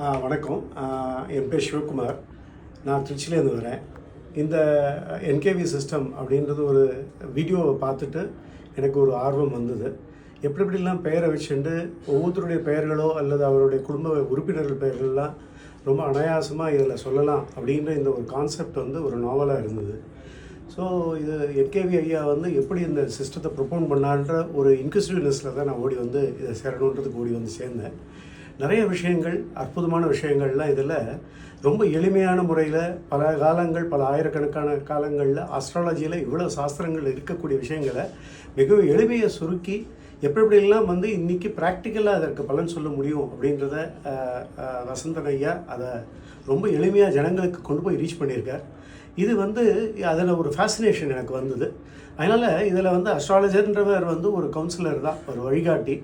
வணக்கம். என் பேர் சிவகுமார். நான் திருச்சியிலேருந்து வரேன். இந்த என்கேவி சிஸ்டம் அப்படின்றது ஒரு வீடியோவை பார்த்துட்டு எனக்கு ஒரு ஆர்வம் வந்தது. எப்படி எப்படிலாம் பெயரை வச்சுட்டு ஒவ்வொருத்தருடைய பெயர்களோ அல்லது அவருடைய குடும்ப உறுப்பினர்கள் பெயர்கள்லாம் ரொம்ப அனாயாசமாக இதில் சொல்லலாம் அப்படின்ற இந்த ஒரு கான்செப்ட் வந்து ஒரு நாவலாக இருந்தது. ஸோ இது என்கேவி ஐயா வந்து எப்படி இந்த சிஸ்டத்தை ப்ரொப்போன் பண்ணான்ற ஒரு இன்க்யூசிவ்னஸில் தான் நான் ஓடி வந்து இதை சேரணுன்றதுக்கு ஓடி வந்து சேர்ந்தேன். நிறைய விஷயங்கள் அற்புதமான விஷயங்கள்லாம் இதில் ரொம்ப எளிமையான முறையில் பல காலங்கள் பல ஆயிரக்கணக்கான காலங்களில் அஸ்ட்ராலஜியில் இவ்வளோ சாஸ்திரங்கள் இருக்கக்கூடிய விஷயங்களை மிகவும் எளிமையை சுருக்கி எப்படி எப்படியெல்லாம் வந்து இன்றைக்கி ப்ராக்டிக்கலாக அதற்கு பலன் சொல்ல முடியும் அப்படின்றத வசந்தன் ஐயா அதை ரொம்ப எளிமையாக ஜனங்களுக்கு கொண்டு போய் ரீச் பண்ணியிருக்கார். இது வந்து அதில் ஒரு ஃபேசினேஷன் எனக்கு வந்தது. அதனால் இதில் வந்து அஸ்ட்ராலஜர்ன்றவர் வந்து ஒரு கவுன்சிலர் தான் ஒரு வழிகாட்டி.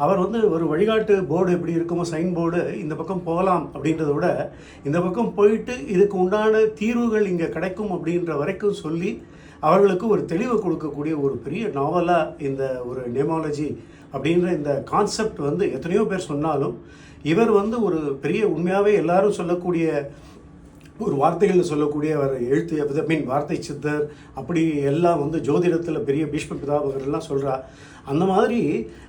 அவர் வந்து ஒரு வழிகாட்டு போர்டு எப்படி இருக்குமோ சைன் போர்டு இந்த பக்கம் போகலாம் அப்படின்றத விட இந்த பக்கம் போயிட்டு இதுக்கு உண்டான தீர்வுகள் இங்கே கிடைக்கும் அப்படின்ற வரைக்கும் சொல்லி அவர்களுக்கு ஒரு தெளிவு கொடுக்கக்கூடிய ஒரு பெரிய நாவலாக இந்த ஒரு நேமாலஜி அப்படின்ற இந்த கான்செப்ட் வந்து எத்தனையோ பேர் சொன்னாலும் இவர் வந்து ஒரு பெரிய உண்மையாகவே எல்லாரும் சொல்லக்கூடிய ஒரு வார்த்தைகளில் சொல்லக்கூடிய அவர் எழுத்து மீன் வார்த்தை சித்தர் அப்படி எல்லாம் வந்து ஜோதிடத்தில் பெரிய பீஷ்ம பிதாபகர் எல்லாம் சொல்கிறா அந்த மாதிரி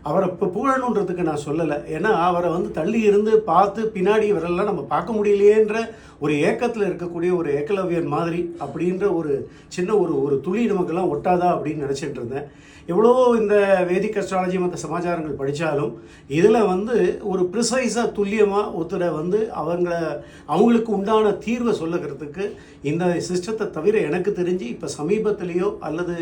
அவரை இப்போ புகழணுன்றதுக்கு நான் சொல்லலை. ஏன்னா அவரை வந்து தள்ளி இருந்து பார்த்து பின்னாடி இவரெல்லாம் நம்ம பார்க்க முடியலையேன்ற ஒரு ஏக்கத்தில் இருக்கக்கூடிய ஒரு ஏக்கலவியன் மாதிரி அப்படின்ற ஒரு சின்ன ஒரு ஒரு துளி நமக்கெல்லாம் ஒட்டாதா அப்படின்னு நினச்சிட்டு இருந்தேன். எவ்வளோ இந்த வேதிக் அஸ்ட்ராலஜி மற்ற சமாச்சாரங்கள் படித்தாலும் இதில் வந்து ஒரு ப்ரிசைஸாக துல்லியமாக ஒருத்தரை வந்து அவங்கள அவங்களுக்கு உண்டான தீர்வை சொல்லுகிறதுக்கு இந்த சிஸ்டத்தை தவிர எனக்கு தெரிஞ்சு இப்போ சமீபத்திலேயோ அல்லது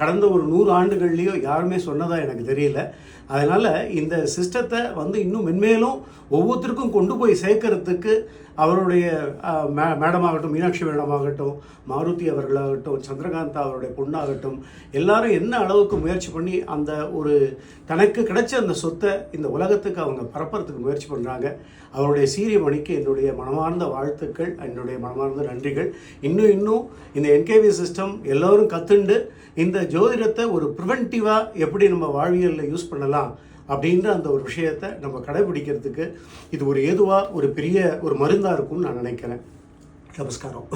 கடந்த ஒரு நூறு ஆண்டுகள்லேயோ யாருமே சொன்னதாக எனக்கு தெரியல. அதனால் இந்த சிஸ்டத்தை வந்து இன்னும் மென்மேலும் ஒவ்வொருத்தருக்கும் கொண்டு போய் சேர்க்கறதுக்கு அவருடைய மே மேடமாகட்டும் மீனாட்சி மேடமாகட்டும் மாருதி அவர்களாகட்டும் சந்திரகாந்தா அவருடைய பொண்ணாகட்டும் எல்லாரும் என்ன அளவுக்கு முயற்சி பண்ணி அந்த ஒரு தனக்கு கிடைச்ச அந்த சொத்தை இந்த உலகத்துக்கு அவங்க பரப்புறதுக்கு முயற்சி பண்ணுறாங்க அவருடைய சீரிய மணிக்கு என்னுடைய மனமார்ந்த வாழ்த்துக்கள் என்னுடைய மனமார்ந்த நன்றிகள். இன்னும் இன்னும் இந்த என்கேவி சிஸ்டம் எல்லோரும் கற்றுண்டு இந்த ஜோதிடத்தை ஒரு ப்ரிவென்டிவாக எப்படி நம்ம வாழ்வியலில் யூஸ் பண்ணலாம் அப்படின்ற அந்த ஒரு விஷயத்தை நம்ம கடைபிடிக்கிறதுக்கு இது ஒரு ஏதுவாக ஒரு பெரிய ஒரு மருந்தாக இருக்கும்னு நான் நினைக்கிறேன். நமஸ்காரம்.